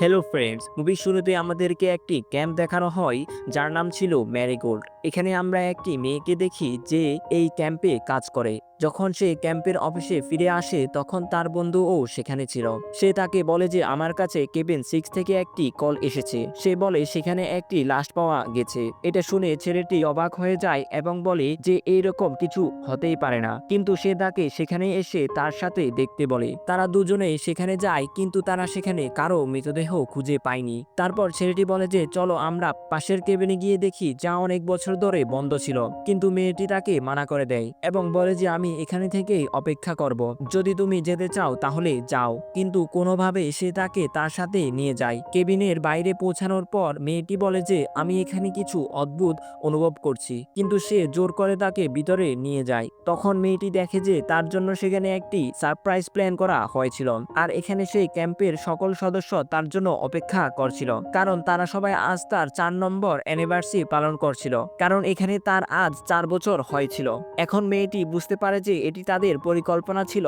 Hello friends মুভির শুরুতে আমাদেরকে একটি ক্যাম্প দেখানো হয়, যার নাম ছিল ম্যারিগোল্ড এখানে আমরা একটি মেয়েকে দেখি যে এই ক্যাম্পে কাজ করে। যখন সে ক্যাম্পের অফিসে ফিরে আসে, তখন তার বন্ধুও সেখানে ছিল। সে তাকে বলে যে, আমার কাছে কেবিন সিক্স থেকে একটি কল এসেছে। সে বলে, সেখানে একটি লাশ পাওয়া গেছে। এটা শুনে ছেলেটি অবাক হয়ে যায় এবং বলে যে এইরকম কিছু হতেই পারে না। কিন্তু সে তাকে সেখানে এসে তার সাথে দেখতে বলে। তারা দুজনে সেখানে যায়, কিন্তু তারা সেখানে কারও মৃতদেহ খুঁজে পায়নি তারপর ছেলেটি বলে যে, চলো আমরা পাশের কেবিনে গিয়ে দেখি যা অনেক বছর ধরে বন্ধ ছিল। কিন্তু মেয়েটি তাকে মানা করে দেয় এবং বলে যে, আমি এখানে থেকেই অপেক্ষা করব। যদি তুমি যেতে চাও তাহলে যাও। কিন্তু কোনোভাবে সে তাকে তার সাথে নিয়ে যায়। কেবিনের বাইরে পৌঁছানোর পর মেয়েটি বলে যে, আমি এখানে কিছু অদ্ভুত অনুভব করছি। কিন্তু সে জোর করে তাকে ভিতরে নিয়ে যায়। তখন মেয়েটি দেখে যে, তার জন্য সেখানে একটি সারপ্রাইজ প্ল্যান করা হয়েছিল। আর এখানে সেই ক্যাম্পের সকল সদস্য তার জন্য অপেক্ষা করছিল, কারণ তারা সবাই আজ তার চার নম্বর অ্যানিভার্সারি পালন করছিল, কারণ এখানে তার আজ চার বছর হয়েছিল। এখন মেয়েটি বুঝতে পারে যে এটি তাদের পরিকল্পনা ছিল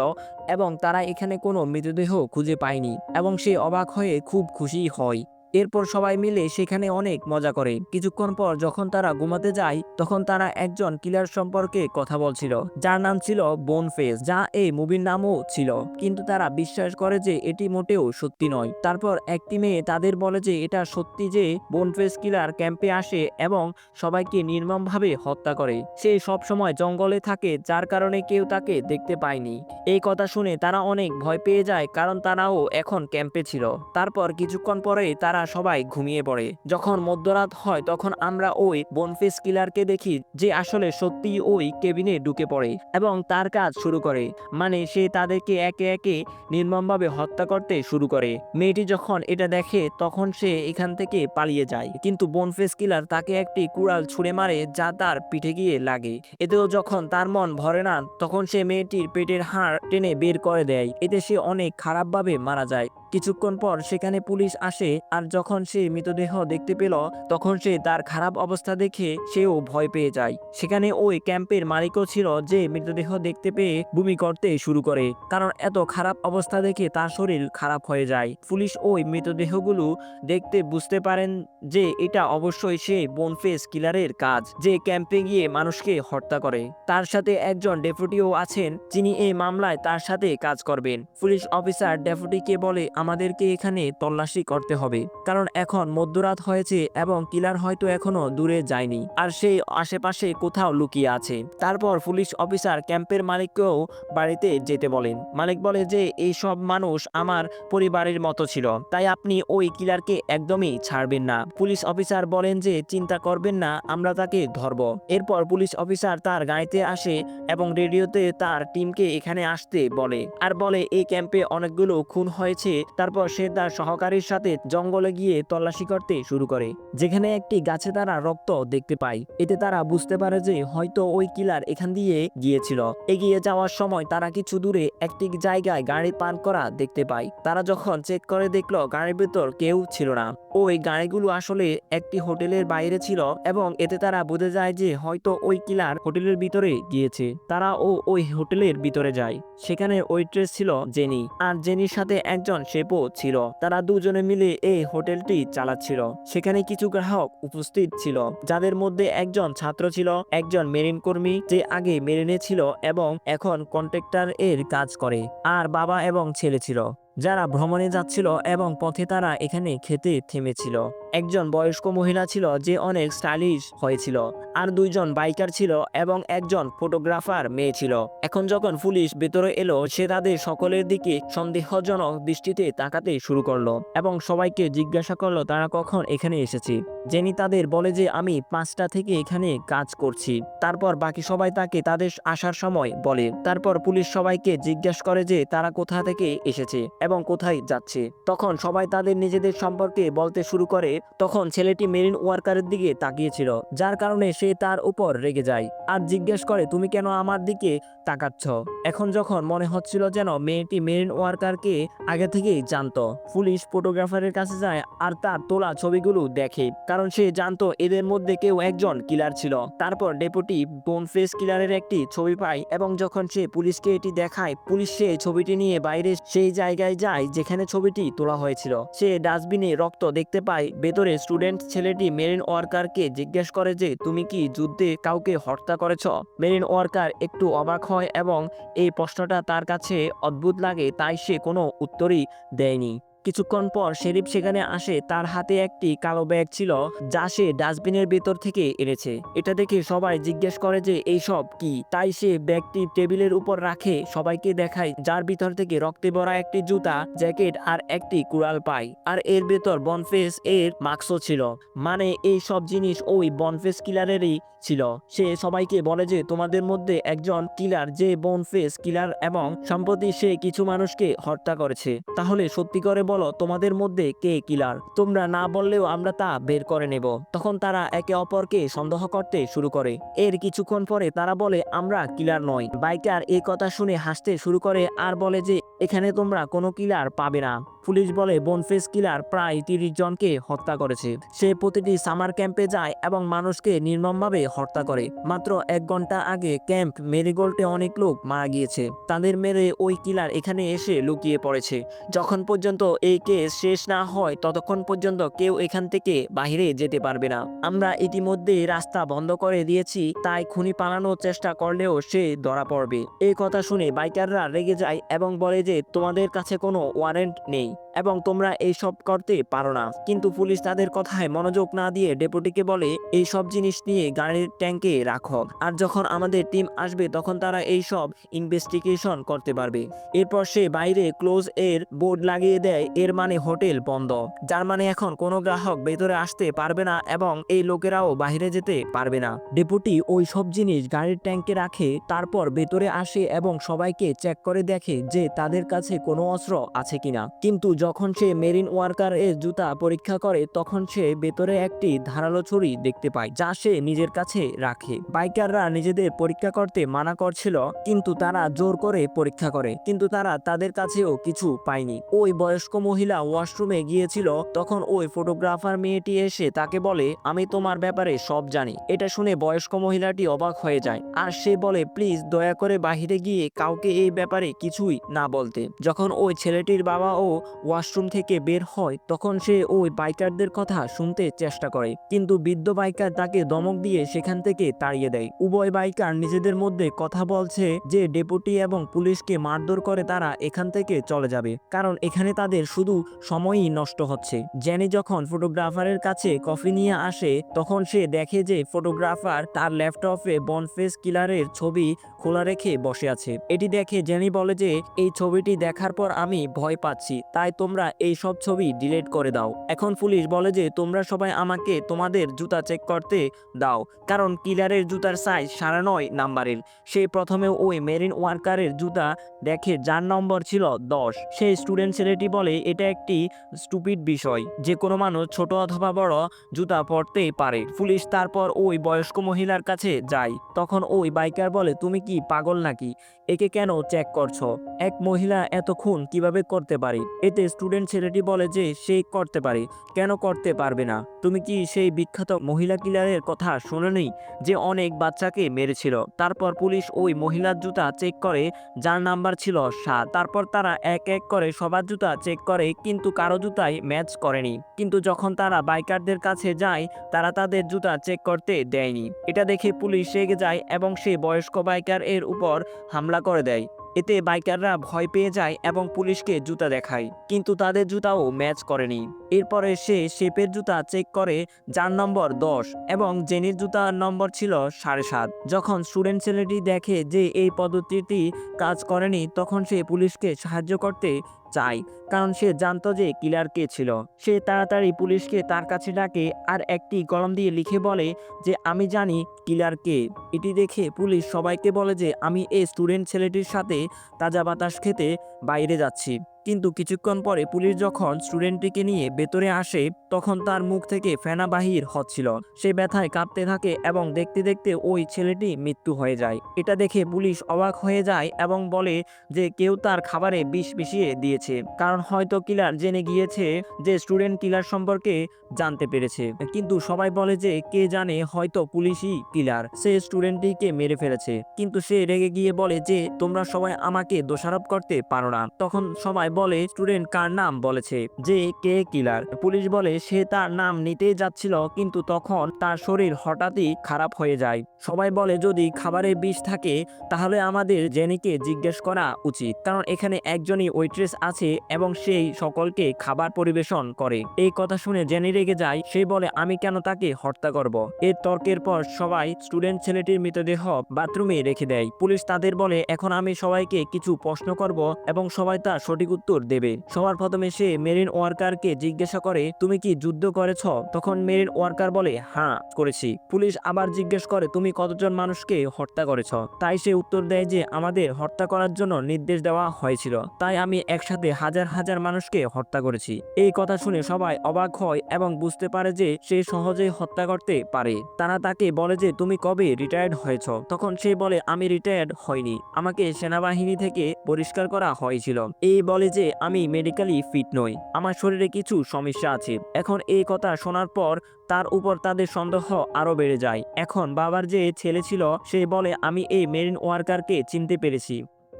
এবং তারা এখানে কোনো মৃতদেহ খুঁজে পায়নি এবং সে অবাক হয়ে খুব খুশি হয়। এরপর সবাই মিলে সেখানে অনেক মজা করে। কিছুক্ষণ পর যখন তারা ঘুমাতে যায়, তখন তারা একজন কিলার সম্পর্কে কথা বলছিল, যার নাম ছিল বোন বোনফেস যা এই মুভির নামও ছিল। কিন্তু তারা বিশ্বাস করে যে এটি মোটেও সত্যি নয়। তারপর একটি মেয়ে তাদের বলে যে এটা সত্যি যে বোনফেস কিলার ক্যাম্পে আসে এবং সবাইকে নির্মমভাবে হত্যা করে। সে সব সময় জঙ্গলে থাকে, যার কারণে কেউ তাকে দেখতে পায়নি। এই কথা শুনে তারা অনেক ভয় পেয়ে যায়, কারণ তারাও এখন ক্যাম্পে ছিল। তারপর কিছুক্ষণ পরে তারা সবাই ঘুমিয়ে পড়ে। যখন মধ্যরাত হয়, তখন আমরা ওই বনফেস কিলারকে দেখি যে আসলে সত্যি ওই কেবিনে ঢুকে পড়ে এবং তার কাজ শুরু করে। মানে সে তাদেরকে একে একে নির্মমভাবে হত্যা করতে শুরু করে। মেয়েটি যখন এটা দেখে, তখন সে এখান থেকে পালিয়ে যায়। কিন্তু বনফেস কিলার তাকে একটি কুড়াল ছুঁড়ে মারে যা তার পিঠে গিয়ে লাগে। এতেও যখন তার মন ভরে না, তখন সে মেয়েটির পেটের হাড় টেনে বের করে দেয়। এতে সে অনেক খারাপভাবে মারা যায়। কিছুক্ষণ পর সেখানে পুলিশ আসে আর যখন সে মৃতদেহ দেখতে পেল, তখন সে তার খারাপ অবস্থা দেখে সেও ভয় পেয়ে যায়। সেখানে ওই ক্যাম্পের মালিকও ছিল যে মৃতদেহ দেখতে পেয়ে বমি করতে শুরু করে, কারণ এত খারাপ অবস্থা দেখে তার শরীর খারাপ হয়ে যায়। পুলিশ ওই মৃতদেহগুলো দেখতে বুঝতে পারেন যে এটা অবশ্যই সে বোনফেস কিলারের কাজ, যে ক্যাম্পে গিয়ে মানুষকে হত্যা করে। তার সাথে একজন ডেপুটিও আছেন, যিনি এই মামলায় তার সাথে কাজ করবেন। পুলিশ অফিসার ডেপুটিকে বলে আমাদেরকে এখানে তল্লাশি করতে হবে। কারণ এখন মধ্যরাত হয়েছে এবং কিলার হয়তো এখনও দূরে যায়নি। আর সেই আশেপাশে কোথাও লুকিয়ে আছে। তারপর পুলিশ অফিসার ক্যাম্পের মালিককেও বাড়িতে যেতে বলেন। মালিক বলে যে, এই সব মানুষ আমার পরিবারের মতো ছিল। তাই আপনি ওই কিলারকে একদমই ছাড়বেন না। পুলিশ অফিসার বলেন যে, চিন্তা করবেন না, আমরা তাকে ধরব। এরপর পুলিশ অফিসার তার গাড়িতে আসে এবং রেডিওতে তার টিমকে এখানে আসতে বলে। আর বলে, এই ক্যাম্পে অনেকগুলো খুন হয়েছে তারপর সে তার সহকারীর সাথে জঙ্গলে গিয়ে তল্লাশি করতে শুরু করে, যেখানে একটি গাছে তারা রক্ত দেখতে পায়। এতে তারা বুঝতে পারে যে হয়তো ওই কিলার এখান দিয়ে গিয়েছিল। এগিয়ে যাওয়ার সময় তারা কিছু দূরে একটি জায়গায় গাড়ি পান করা দেখতে পায়। তারা যখন চেক করে দেখল, গাড়ির ভেতর কেউ ছিল না। ওই গাড়িগুলো আসলে একটি হোটেলের বাইরে ছিল এবং এতে তারা বুঝে যায় যে হয়তো ওই কিলার হোটেলের ভিতরে গিয়েছে। তারা ও ওই হোটেলের ভিতরে যায়। সেখানে ওয়েট্রেস ছিল জেনি। আর জেনির সাথে একজন শেপও ছিল। তারা দুজনে মিলে এই হোটেলটি চালাচ্ছিল। সেখানে কিছু গ্রাহক উপস্থিত ছিল, যাদের মধ্যে একজন ছাত্র ছিল, একজন মেরিন কর্মী যে আগে মেরিনে ছিল এবং এখন কন্ট্রাক্টর এর কাজ করে, আর বাবা এবং ছেলে ছিল। যারা ভ্রমণে যাচ্ছিল এবং পথে তারা এখানে খেতে থেমেছিল। একজন বয়স্ক মহিলা ছিল যে অনেক স্টাইলিশ হয়েছিল, আর দুইজন বাইকার ছিল এবং একজন ফটোগ্রাফার মেয়ে ছিল। এখন যখন পুলিশ ভেতরে এলো, সে তাদের সকলের দিকে সন্দেহজনক দৃষ্টিতে তাকাতে শুরু করল এবং সবাইকে জিজ্ঞাসা করল, তারা কখন এখানে এসেছে? জেনি তাদের বলে যে, আমি পাঁচটা থেকে এখানে কাজ করছি। তারপর বাকি সবাই তাকে তাদের আসার সময় বলে। তারপর পুলিশ সবাইকে জিজ্ঞাসা করে যে, তারা কোথা থেকে এসেছে? এবং কোথায় যাচ্ছে। তখন সবাই তাদের নিজেদের সম্পর্কে বলতে শুরু করে। তখন ছেলেটি মেরিন ওয়ার্কারের দিকে তাকিয়েছিল, যার কারণে সে তার উপর রেগে যায় আর জিজ্ঞেস করে, তুমি কেন আমার দিকে তাকাচ্ছ? এখন যখন মনে হচ্ছিল যেন মেয়েটি মেরিন ওয়ার্কারকে আগে থেকেই জানত, পুলিশ ফটোগ্রাফারের কাছে যায় আর তার তোলা ছবিগুলো দেখে, কারণ সে জানতো এদের মধ্যে কেউ একজন কিলার ছিল। তারপর ডেপুটি বোনফেস কিলারের একটি ছবি পায় এবং যখন সে পুলিশকে এটি দেখায়, পুলিশ সে ছবিটি নিয়ে বাইরে সেই জায়গায় যায়, যেখানে ছবিটি তোলা হয়েছিল। সে ডাস্টবিনে রক্ত দেখতে পায়, ভেতরে স্টুডেন্ট ছেলেটি মেরিন ওয়ার্কারকে জিজ্ঞেস করে যে, তুমি কি যুদ্ধে কাউকে হত্যা করেছ? মেরিন ওয়ার্কার একটু অবাক হয় এবং এই প্রশ্নটা তার কাছে অদ্ভুত লাগে, তাই সে কোনো উত্তরই দেয়নি। কিছুক্ষণ পর শেরিফ সেখানে আসে, তার হাতে একটি কালো ব্যাগ ছিল, যা সে ডাস্টবিনের ভেতর থেকে এনেছে। এটা দেখে সবাই জিজ্ঞেস করে যে এইসব কি? তাই সে ব্যাগটি টেবিলের উপর রাখে, সবাইকে দেখায়, যার ভিতর থেকে রক্তে ভরা একটি জুতা, জ্যাকেট আর একটি কুড়াল পায় আর এর ভেতর বনফেস এর মাস্কও ছিল। মানে এই সব জিনিস ওই বনফেস কিলারেরই ছিল। সে সবাইকে বলে যে, তোমাদের মধ্যে একজন কিলার, যে বনফেস কিলার এবং সম্প্রতি সে কিছু মানুষকে হত্যা করেছে। তাহলে সত্যি করে বলো, তোমাদের মধ্যে কে কিলার? তোমরা না বললেও আমরা তা বের করে নেব। তখন তারা একে অপরকে সন্দেহ করতে শুরু করে। এর কিছুক্ষণ পরে তারা বলে, আমরা কিলার নয় বাইকার এই কথা শুনে হাসতে শুরু করে আর বলে যে এখানে তোমরা কোনো কিলার পাবে না। পুলিশ বলে বনফেস কিলার প্রায় তিরিশ জনকে হত্যা করেছে। সে প্রতিটি সামার ক্যাম্পে যায় এবং মানুষকে নির্মমভাবে হত্যা করে। মাত্র এক ঘণ্টা আগে ক্যাম্প মেরিগোল্ডে অনেক লোক মারা গিয়েছে। তাদের মেরে ওই কিলার এখানে এসে লুকিয়ে পড়েছে। যখন পর্যন্ত এই কেস শেষ না হয়, ততক্ষণ পর্যন্ত কেউ এখান থেকে বাইরে যেতে পারবে না। আমরা ইতিমধ্যে রাস্তা বন্ধ করে দিয়েছি, তাই খুনি পালানোর চেষ্টা করলেও সে ধরা পড়বে। এই কথা শুনে বাইকাররা রেগে যায় এবং বলে যে তোমাদের কাছে কোনো ওয়ারেন্ট নেই এবং তোমরা এই সব করতে পারো না। কিন্তু পুলিশ তাদের কথায় মনোযোগ না দিয়ে ডেপুটিকে বলে এই সব জিনিস নিয়ে গাড়ির ট্যাঙ্কে রাখো। আর যখন আমাদের টিম আসবে, তখন তারা এই সব ইনভেস্টিগেশন করতে পারবে। এরপর সে বাইরে ক্লোজ এর বোর্ড লাগিয়ে দেয়, এর মানে হোটেল বন্ধ। যার মানে এখন কোনো গ্রাহক ভেতরে আসতে পারবে না এবং এই লোকেরাও বাইরে যেতে পারবে না। ডেপুটি ওই সব জিনিস গাড়ির ট্যাঙ্কে রাখে, তারপর ভেতরে আসে এবং সবাইকে চেক করে দেখে যে তাদের কাছে কোনো অস্ত্র আছে কিনা। কিন্তু যখন সে মেরিন ওয়ার্কার এর জুতা পরীক্ষা করে, তখন সে ভেতরে একটি ধারালো ছুরি দেখতে পায়, যা সে নিজের কাছে রাখে। বাইকাররা নিজেদের পরীক্ষা করতে মানা করছিল, কিন্তু তারা জোর করে পরীক্ষা করে, কিন্তু তারা তাদের কাছেও কিছু পায়নি। ওই বয়স্ক মহিলা ওয়াশরুমে গিয়েছিল, তখন ওই ফটোগ্রাফার মেয়েটি এসে তাকে বলে, আমি তোমার ব্যাপারে সব জানি। এটা শুনে বয়স্ক মহিলাটি অবাক হয়ে যায়, আর সে বলে, প্লিজ দয়া করে বাহিরে গিয়ে কাউকে এই ব্যাপারে কিছুই না বলতে, যখন ওই ছেলেটির বাবা ও ওয়াশরুম থেকে বের হয়, তখন সে ওই বাইকারদের কথা শুনতে চেষ্টা করে। কিন্তু বৃদ্ধ বাইকার তাকে দমক দিয়ে সেখান থেকে তাড়িয়ে দেয়। উভয় বাইকার নিজেদের মধ্যে কথা বলছে যে, ডেপুটি এবং পুলিশকে মারধর করে তারা এখান থেকে চলে যাবে। কারণ এখানে তাদের শুধু সময়ই নষ্ট হচ্ছে। জেনি যখন ফটোগ্রাফারের কাছে কফি নিয়ে আসে, তখন সে দেখে যে, ফটোগ্রাফার তার ল্যাপটপে বনফেস কিলারের ছবি খোলা রেখে বসে আছে। এটি দেখে জেনি বলে যে, এই ছবিটি দেখার পর আমি ভয় পাচ্ছি। তাই তোমরা এই সব ছবি ডিলিট করে দাও। এখন পুলিশ বলে যে তোমরা সবাই আমাকে তোমাদের জুতা চেক করতে দাও, কারণ কিলারের জুতার সাইজ সাড়ে নয় নাম্বারের। সে প্রথমে ওই মেরিন ওয়ার্কারের জুতা দেখে যার নম্বর ছিল দশ। সেই স্টুডেন্ট ছেলেটি বলে, এটা একটি স্টুপিড বিষয়। যে কোনো মানুষ ছোট অথবা বড় জুতা পরতে পারে। পুলিশ তারপর ওই বয়স্ক মহিলার কাছে যায়। তখন ওই বাইকার বলে, তুমি কি পাগল নাকি? একে কেন চেক করছ? এক মহিলা এত খুন কীভাবে করতে পারে? এতে স্টুডেন্ট ছেলেটি বলে যে, সে করতে পারে। কেন করতে পারবে না? তুমি কি সেই বিখ্যাত মহিলা কিলারের কথা শোনোনি যে অনেক বাচ্চাকে মেরেছিল। তারপর পুলিশ ওই মহিলার জুতা চেক করে, যার নাম্বার ছিল সাত। তারপর তারা এক এক করে সবার জুতা চেক করে, কিন্তু কারও জুতাই ম্যাচ করেনি। কিন্তু যখন তারা বাইকারদের কাছে যায়, তারা তাদের জুতা চেক করতে দেয়নি। এটা দেখে পুলিশ রেগে যায় এবং সে বয়স্ক বাইকার এর উপর হামলা করে দেয়। এতে বাইকাররা ভয় পেয়ে যায় এবং পুলিশকে জুতা দেখায়, কিন্তু তাদের জুতাও ম্যাচ করেনি। এরপরে সে শেপের জুতা চেক করে যার নম্বর দশ এবং জেনির জুতার নম্বর ছিল সাড়ে সাত। যখন স্টুডেন্ট ছেলেটি দেখে যে এই পদ্ধতিটি কাজ করেনি, তখন সে পুলিশকে সাহায্য করতে চায়, কারণ সে জানতো যে কিলার কে ছিল। সে তাড়াতাড়ি পুলিশকে তার কাছে ডাকে আর একটি কলম দিয়ে লিখে বলে যে, আমি জানি কিলার কে। এটি দেখে পুলিশ সবাইকে বলে যে, আমি এই স্টুডেন্ট ছেলেটির সাথে তাজা বাতাস খেতে বাইরে যাচ্ছি। কিন্তু কিছুক্ষণ পরে পুলিশ যখন স্টুডেন্টটিকে নিয়ে ভেতরে আসে, তখন তার মুখ থেকে ফেনা বাহির হচ্ছিল। সে ব্যথায় কাঁপতে থাকে এবং দেখতে দেখতে ওই ছেলেটি মৃত্যু হয়ে যায়। এটা দেখে পুলিশ অবাক হয়ে যায় এবং বলে যে কেউ তার খাবারে বিষ মিশিয়ে দিয়েছে। কারণ হয়তো কিলার জেনে গিয়েছে যে স্টুডেন্ট কিলার সম্পর্কে জানতে পেরেছে। কিন্তু সবাই বলে যে কে জানে, হয়তো পুলিশই কিলার। সে স্টুডেন্টটিকে মেরে ফেলেছে। কিন্তু সে রেগে গিয়ে বলে যে, তোমরা সবাই আমাকে দোষারোপ করতে পারো না। তখন সবাই বলে, স্টুডেন্ট, কার নাম? বলেছে। যে, কে কিলার। পুলিশ বলে, সে তার নাম নিতেই যাচ্ছিল, কিন্তু তখন তার শরীর হঠাৎই খারাপ হয়ে যায়। সবাই বলে, যদি খাবারে বিষ থাকে, তাহলে আমাদের জেনিকে জিজ্ঞেস করা উচিত, কারণ এখানে একজনই ওয়েট্রেস আছে এবং সেই সকলকে খাবার পরিবেশন করে। এই কথা শুনে জেনি রেগে যায়। সে বলে, আমি কেন তাকে হত্যা করব? এর তর্কের পর সবাই স্টুডেন্ট ছেলেটির মৃতদেহ বাথরুমে রেখে দেয়। পুলিশ তাদের বলে, এখন আমি সবাইকে কিছু প্রশ্ন করব এবং সবাই তার সঠিক উত্তর দেবে। সবার প্রথমে সে মেরিন ওয়ার্কারকে জিজ্ঞাসা করে, তুমি কি যুদ্ধ করেছ? তখন মেরিন ওয়ার্কার বলে হ্যাঁ করেছি। পুলিশ আবার জিজ্ঞেস করে, তুমি কতজন মানুষকে হত্যা করেছ? তাই সে উত্তর দেয় যে, আমাদের হত্যা করার জন্য নির্দেশ দেওয়া হয়েছিল। তাই আমি একসাথে হাজার হাজার মানুষকে হত্যা করেছি। এই কথা শুনে সবাই অবাক হয় এবং বুঝতে পারে যে, সে সহজেই হত্যা করতে পারে। তারা তাকে বলে যে, তুমি কবে রিটায়ার্ড হয়েছ? তখন সে বলে, আমি রিটায়ার্ড হয়নি আমাকে সেনাবাহিনী থেকে পরিষ্কার করা হয়েছিল। এই বলে যে আমি মেডিকেলি ফিট নই। আমার শরীরে কিছু সমস্যা আছে। এখন এই কথা শোনার পর তার উপর তাদের সন্দেহ আরও বেড়ে যায়। এখন বাবার যে ছেলে ছিল, সে বলে, আমি এই মেরিন ওয়ার্কারকে চিনতে পেরেছি।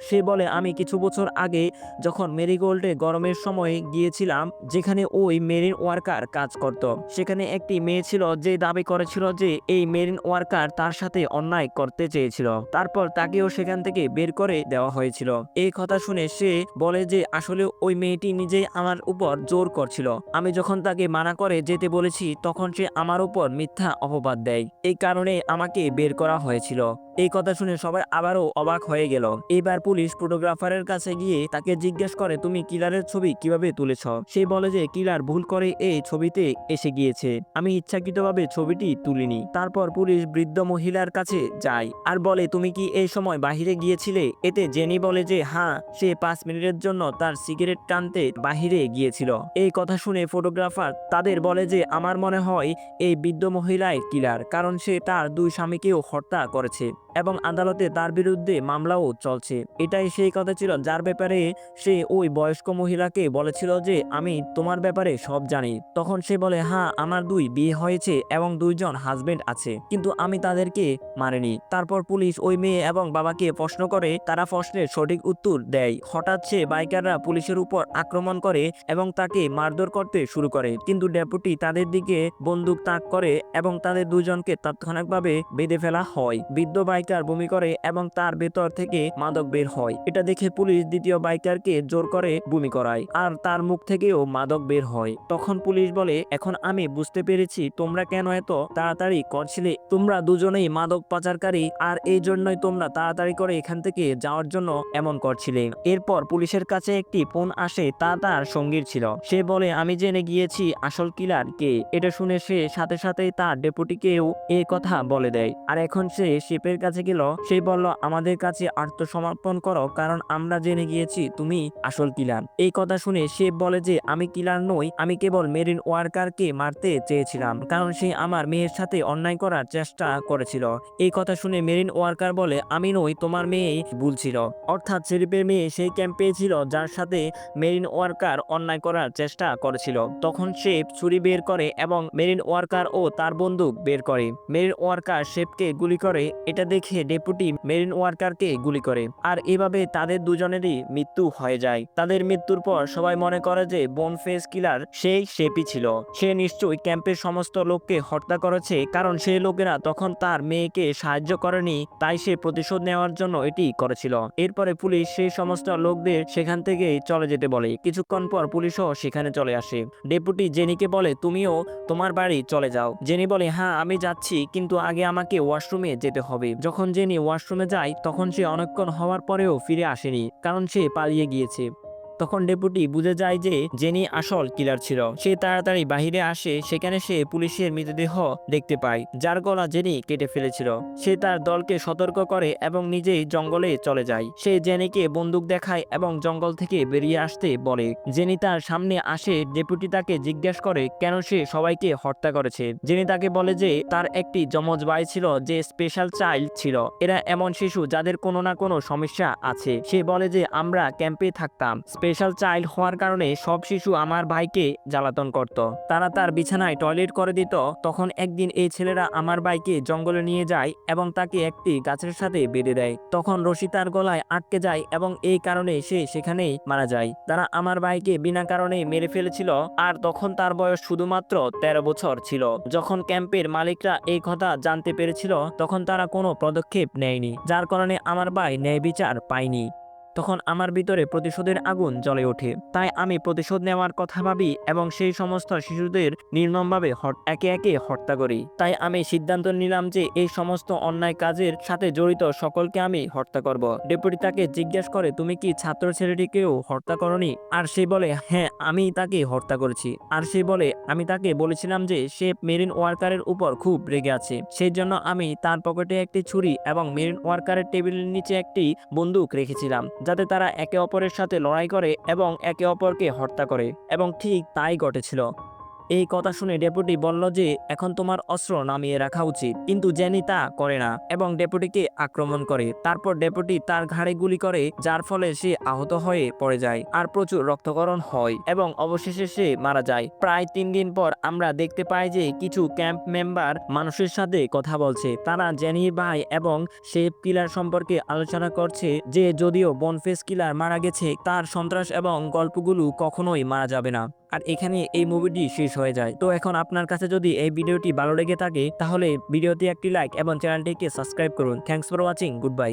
সে বলে, আমি কিছু বছর আগে যখন মেরিগোল্ডে গরমের সময় গিয়েছিলাম, যেখানে ওই মেরিন ওয়ার্কার কাজ করত। সেখানে একটি মেয়ে ছিল যে দাবি করেছিল যে এই মেরিন ওয়ার্কার তার সাথে অন্যায় করতে চেয়েছিল। তারপর তাকেও সেখান থেকে বের করে দেওয়া হয়েছিল। এই কথা শুনে সে বলে যে, আসলে ওই মেয়েটি নিজেই আমার উপর জোর করছিল। আমি যখন তাকে মানা করে যেতে বলেছি, তখন সে আমার উপর মিথ্যা অপবাদ দেয়। এই কারণে আমাকে বের করা হয়েছিল। এই কথা শুনে সবাই আবারও অবাক হয়ে গেল। এবার পুলিশ ফটোগ্রাফারের কাছে গিয়ে তাকে জিজ্ঞেস করে, তুমি কিলারের ছবি কীভাবে তুলেছ? সে বলে যে, কিলার ভুল করে এই ছবিতে এসে গিয়েছে। আমি ইচ্ছাকৃতভাবে ছবিটি তুলিনি। তারপর পুলিশ বৃদ্ধ মহিলার কাছে যায় আর বলে, তুমি কি এই সময় বাহিরে গিয়েছিলে? এতে জেনি বলে যে হ্যাঁ সে পাঁচ মিনিটের জন্য তার সিগারেট টানতে বাহিরে গিয়েছিল। এই কথা শুনে ফটোগ্রাফার তাদের বলে যে, আমার মনে হয় এই বৃদ্ধ মহিলাই কিলার, কারণ সে তার দুই স্বামীকেও হত্যা করেছে। এবং আদালতে তার বিরুদ্ধে মামলাও চলছে। এটাই সেই কথা ছিল যার ব্যাপারে সে ওই বয়স্ক মহিলাকে বলেছিল যে, আমি তোমার ব্যাপারে সব জানি। তখন সে বলে হ্যাঁ আমার দুই বিয়ে হয়েছে এবং দুইজন হাজবেন্ড আছে, কিন্তু আমি তাদেরকে মারিনি। তারপর পুলিশ ওই মেয়ে এবং বাবাকে প্রশ্ন করে, তারা প্রশ্নের সঠিক উত্তর দেয়। হঠাৎ সে বাইকাররা পুলিশের উপর আক্রমণ করে এবং তাকে মারধর করতে শুরু করে, কিন্তু ডেপুটি তাদের দিকে বন্দুক তাক করে এবং তাদের দুজনকে তাৎক্ষণিকভাবে বেঁধে ফেলা হয়। বৃদ্ধ বাইকার বমি করে এবং তার ভেতর থেকে মাদক বের হয়। এটা দেখে পুলিশ দ্বিতীয় বাইকারকে জোর করে বমি করায় আর তার মুখ থেকেও মাদক বের হয়। তখন পুলিশ বলে, এখন আমি বুঝতে পেরেছি তোমরা কেন এত তাড়াতাড়ি করছিলে। তোমরা দুজনেই মাদক পাচারকারী আর এই জন্যই তোমরা তাড়াতাড়ি করে এখান থেকে যাওয়ার জন্য এমন করছিলে। এরপর পুলিশের কাছে একটি ফোন আসে, তা তার সঙ্গীর ছিল। সে বলে, আমি জেনে গিয়েছি আসল কিলার কে। এটা শুনে সে সাথে সাথে তার ডেপুটিকেও এ কথা বলে দেয়। আর এখন সে শিপের কাছে গেল, সে বলল, আমাদের কাছে আত্মসমর্পণ করো, কারণ আমরা জেনে গিয়েছি তুমি আসল কিলার। এই কথা শুনে সে বলে যে, আমি কিলার নই, আমি কেবল মেরিন ওয়ার্কারকে মারতে চেয়েছিলাম, কারণ সে আমার মেয়ের সাথে অন্যায় করার চেষ্টা করেছিল। এই কথা শুনে মেরিন ওয়ার্কার বলে, আমি নই, তোমার মেয়েই ভুল ছিল। অর্থাৎ শরীফের মেয়ে সেই ক্যাম্পে ছিল যার সাথে মেরিন ওয়ার্কার অন্যায় করার চেষ্টা করেছিল। তখন সে ছুরি বের করে এবং মেরিন ওয়ার্কার ও তার বন্দুক বের করে। মেরিন ওয়ার্কার শেফকে গুলি করে, এটা দেখে ডেপুটি মেরিন ওয়ার্কারকে গুলি করে। আর এভাবে তাদের দুজনেরই মৃত্যু হয়ে যায়। তাদের মৃত্যুর পর সবাই মনে করে যে বোনফেস কিলার সেই শেপই ছিল। সে নিশ্চয়ই ক্যাম্পের সমস্ত লোককে হত্যা করেছে, কারণ সেই লোকেরা তখন তার মেয়েকে সাহায্য করেনি, তাই সে প্রতিশোধ নেওয়ার জন্য এটি করেছিল। এরপরে পুলিশ সেই সমস্ত লোকদের সেখান থেকে চলে যেতে বলে। কিছুক্ষণ পর পুলিশও সেখানে চলে আসে। ডেপুটি জেনিকে বলে, তুমিও তোমার বাড়ি চলে যাও। জেনি বলে হ্যাঁ আমি যাচ্ছি, কিন্তু আগে আমাকে ওয়াশরুমে যেতে হবে। যখন জেনি ওয়াশরুমে যায়, তখন সে অনেকক্ষণ হওয়ার পরেও ফিরে আসেনি, কারণ সে পালিয়ে গিয়েছে। তখন ডেপুটি বুঝে যায় যে জেনি আসল কিলার ছিল। সে তাড়াতাড়ি বাহিরে আসে, সেখানে সে পুলিশের মৃতদেহ দেখতে পায়, যার গলা জেনি কেটে ফেলেছিল। সে তার দলকে সতর্ক করে এবং নিজেই জঙ্গলে চলে যায়। সে জেনিকে বন্দুক দেখায় এবং জঙ্গল থেকে বেরিয়ে আসতে বলে। জেনি তার সামনে আসে, ডেপুটি তাকে জিজ্ঞেস করে কেন সে সবাইকে হত্যা করেছে। জেনি তাকে বলে যে তার একটি যমজ ভাই ছিল যে স্পেশাল চাইল্ড ছিল। এরা এমন শিশু যাদের কোনো না কোনো সমস্যা আছে। সে বলে যে আমরা ক্যাম্পে থাকতাম। স্পেশাল চাইল্ড হওয়ার কারণে সব শিশু আমার ভাইকে জ্বালাতন করত। তারা তার বিছানায় টয়লেট করে দিত। তখন একদিন এই ছেলেরা আমার ভাইকে জঙ্গলে নিয়ে যায় এবং তাকে একটি গাছের সাথে বেঁধে দেয়। তখন রশি তার গলায় আটকে যায় এবং এই কারণে সে সেখানেই মারা যায়। তারা আমার ভাইকে বিনা কারণে মেরে ফেলেছিল আর তখন তার বয়স শুধুমাত্র তেরো বছর ছিল। যখন ক্যাম্পের মালিকরা এই কথা জানতে পেরেছিল, তখন তারা কোনো পদক্ষেপ নেয়নি। যার কারণে আমার ভাই ন্যায় বিচার পায়নি। তখন আমার ভিতরে প্রতিশোধের আগুন জ্বলে ওঠে। তাই আমি প্রতিশোধ নেওয়ার কথা ভাবি এবং সেই সমস্ত শিশুদের নির্মমভাবে একে একে হত্যা করি। তাই আমি সিদ্ধান্ত নিলাম যে এই সমস্ত অন্যায় কাজের সাথে জড়িত সকলকে আমি হত্যা করব। ডেপুটি তাকে জিজ্ঞেস করে, তুমি কি ছাত্র ছেলেটিকেও হত্যা করনি? আর সে বলে হ্যাঁ আমি তাকে হত্যা করেছি। আর সে বলে, আমি তাকে বলেছিলাম যে সে মেরিন ওয়ার্কারের উপর খুব রেগে আছে। সেই জন্য আমি তার পকেটে একটি ছুরি এবং মেরিন ওয়ার্কারের টেবিলের নিচে একটি বন্দুক রেখেছিলাম যাতে তারা একে অপরের সাথে লড়াই করে এবং একে অপরকে হত্যা করে, এবং ঠিক তাই ঘটেছিল। এই কথা শুনে ডেপুটি বলল যে, এখন তোমার অস্ত্র নামিয়ে রাখা উচিত। কিন্তু জেনি তা করে না এবং ডেপুটিকে আক্রমণ করে। তারপর ডেপুটি তার ঘাড়ে গুলি করে, যার ফলে সে আহত হয়ে পড়ে যায় আর প্রচুর রক্তকরণ হয় এবং অবশেষে সে মারা যায়। প্রায় তিন দিন পর আমরা দেখতে পাই যে, কিছু ক্যাম্প মেম্বার মানুষের সাথে কথা বলছে। তারা জেনি ভাই এবং শেপ কিলার সম্পর্কে আলোচনা করছে যে, যদিও বনফেস কিলার মারা গেছে, তার সন্ত্রাস এবং গল্পগুলো কখনোই মারা যাবে না। আর এখানে এই মুভিটি শেষ হয়ে যায়। তো এখন আপনার কাছে যদি এই ভিডিওটি ভালো লেগে থাকে, তাহলে ভিডিওতে একটি লাইক এবং চ্যানেলটিকে সাবস্ক্রাইব করুন। Thanks for watching good bye